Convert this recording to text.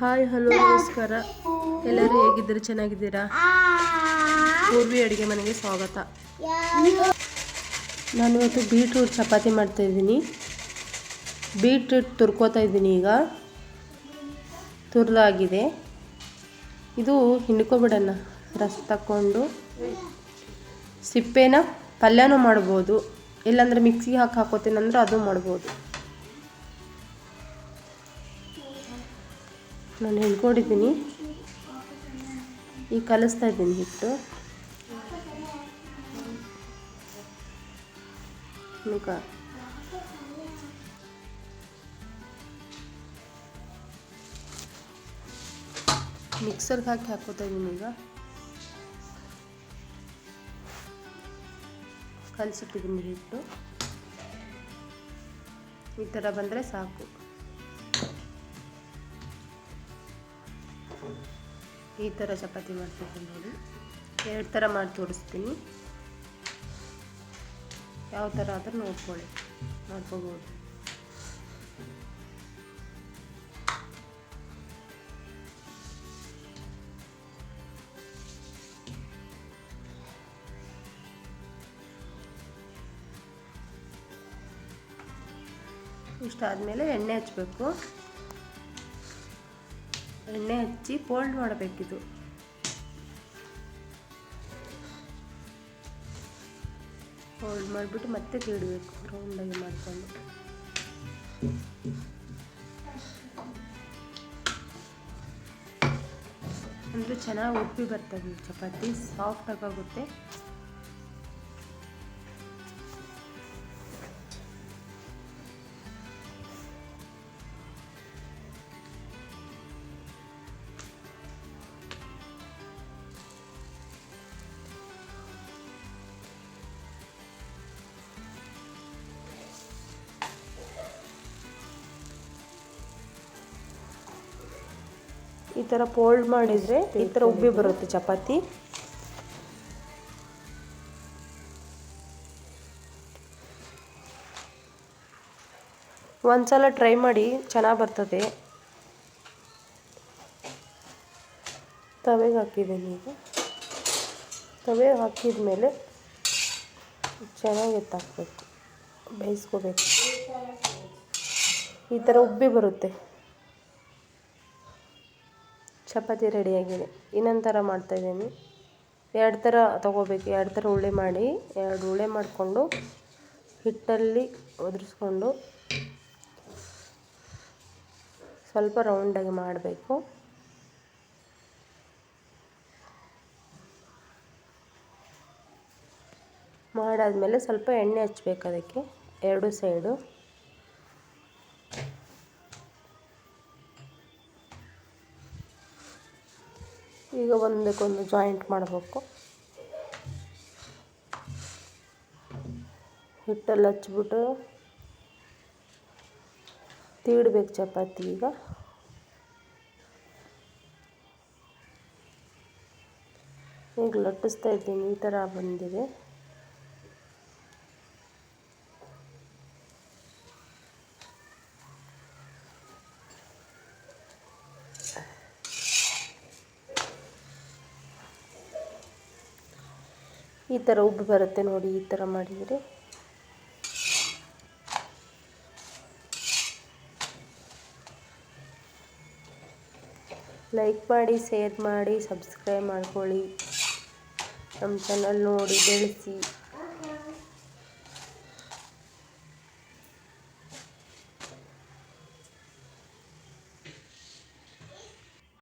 Hi, hello, ನಮಸ್ಕಾರ. ಎಲ್ಲರೂ ಹೇಗಿದ್ದೀರಿ? ಚೆನ್ನಾಗಿದ್ದೀರಾ? ಪೂರ್ವಿ ಅಡುಗೆ ಮನೆಗೆ ಸ್ವಾಗತ. ನಾನು ಇವತ್ತು ಬೀಟ್ರೂಟ್ ಚಪಾತಿ ಮಾಡ್ತಾಯಿದ್ದೀನಿ ಬೀಟ್ರೂಟ್ ತುರ್ಕೋತಾ ಇದ್ದೀನಿ ಈಗ. ತುರಿದಾಗಿದೆ. ಇದು ಹಿಂಡ್ಕೊಬಿಡೋಣ ರಸ ತಕ್ಕೊಂಡು. ಸಿಪ್ಪೆನ ಪಲ್ಯನೂ ಮಾಡ್ಬೋದು. ಇಲ್ಲಾಂದ್ರೆ ಮಿಕ್ಸಿಗೆ ಹಾಕಿ ಹಾಕೋತೀನಿ ಅಂದ್ರೆ ಅದು ಮಾಡ್ಬೋದು. ನಾನು ಹೇಳ್ಕೊಂಡಿದ್ದೀನಿ. ಈಗ ಕಲಿಸ್ತಾ ಇದ್ದೀನಿ ಹಿಟ್ಟು. ಮುಖ ಮಿಕ್ಸರ್ಗೆ ಹಾಕಿ ಹಾಕೋತಾ ಇದ್ದೀನಿ ಈಗ. ಕಲಿಸಿಟ್ಟಿದ್ದೀನಿ ಹಿಟ್ಟು. ಈ ಥರ ಬಂದರೆ ಸಾಕು. ಈ ಥರ ಚಪಾತಿ ಮಾಡ್ತಿದ್ದೀನಿ ನೋಡಿ. ಎರಡು ಥರ ಮಾಡಿ ತೋರಿಸ್ತೀನಿ. ಯಾವ ಥರ ಆದರೂ ನೋಡ್ಕೊಳ್ಳಿ. ಮಾಡ್ಕೋಬೋದು. ಇಷ್ಟಾದಮೇಲೆ ಎಣ್ಣೆ ಹಚ್ಚಬೇಕು ಎಣ್ಣೆ ಹಚ್ಚಿ ಫೋಲ್ಡ್ ಮಾಡಬೇಕಿದು. ಫೋಲ್ಡ್ ಮಾಡಿಬಿಟ್ಟು ಮತ್ತೆ ತೀಡಬೇಕು ರೌಂಡಾಗಿ ಮಾಡಿಕೊಂಡು. ಅಂದರೆ ಚೆನ್ನಾಗಿ ಉಪ್ಪಿ ಬರ್ತದೆ, ಚಪಾತಿ ಸಾಫ್ಟಾಗಿ ಆಗುತ್ತೆ. ಈ ಥರ ಫೋಲ್ಡ್ ಮಾಡಿದರೆ ಈ ಥರ ಉಬ್ಬಿ ಬರುತ್ತೆ ಚಪಾತಿ. ಒಂದ್ಸಲ ಟ್ರೈ ಮಾಡಿ ಚೆನ್ನಾಗಿ ಬರ್ತದೆ. ತವೆಗೆ ಹಾಕಿದ್ದೀನಿ ಈಗ ತವೆಗೆ ಹಾಕಿದ ಮೇಲೆ ಚೆನ್ನಾಗಿ ಎತ್ತಾಕಬೇಕು ಬೇಯಿಸ್ಕೋಬೇಕು. ಈ ಥರ ಉಬ್ಬಿ ಬರುತ್ತೆ. ಚಪಾತಿ ರೆಡಿಯಾಗಿದೆ. ಇನ್ನೊಂದು ಥರ ಮಾಡ್ತಾಯಿದ್ದೀನಿ ಎರಡು ಥರ ತೊಗೋಬೇಕು. ಎರಡು ಥರ ಉಳ್ಳೆ ಮಾಡಿ, ಎರಡು ಉಳ್ಳೆ ಮಾಡಿಕೊಂಡು ಹಿಟ್ಟಲ್ಲಿ ಒದರಿಸ್ಕೊಂಡು ಸ್ವಲ್ಪ ರೌಂಡಾಗಿ ಮಾಡಬೇಕು. ಮಾಡಾದಮೇಲೆ ಸ್ವಲ್ಪ ಎಣ್ಣೆ ಹಚ್ಬೇಕು ಅದಕ್ಕೆ. ಎರಡು ಸೈಡು ಈಗ ಒಂದಕ್ಕೊಂದು ಜಾಯಿಂಟ್ ಮಾಡಬೇಕು. ಹಿಟ್ಟಲ್ಲಿ ಹಚ್ಬಿಟ್ಟು ತೀಡ್ಬೇಕು ಚಪಾತಿ ಈಗ. ಈಗ ಲಟ್ಟಿಸ್ತಾ ಇದ್ದೀನಿ, ಈ ಥರ ಬಂದಿದೆ. ಈ ಥರ ಉಬ್ಬು ಬರುತ್ತೆ ನೋಡಿ, ಈ ಥರ ಮಾಡಿದರೆ. ಲೈಕ್ ಮಾಡಿ ಶೇರ್ ಮಾಡಿ ಸಬ್ಸ್ಕ್ರೈಬ್ ಮಾಡ್ಕೊಳ್ಳಿ. ನಮ್ಮ ಚಾನಲ್ ನೋಡಿ, ಬೆಳೆಸಿ.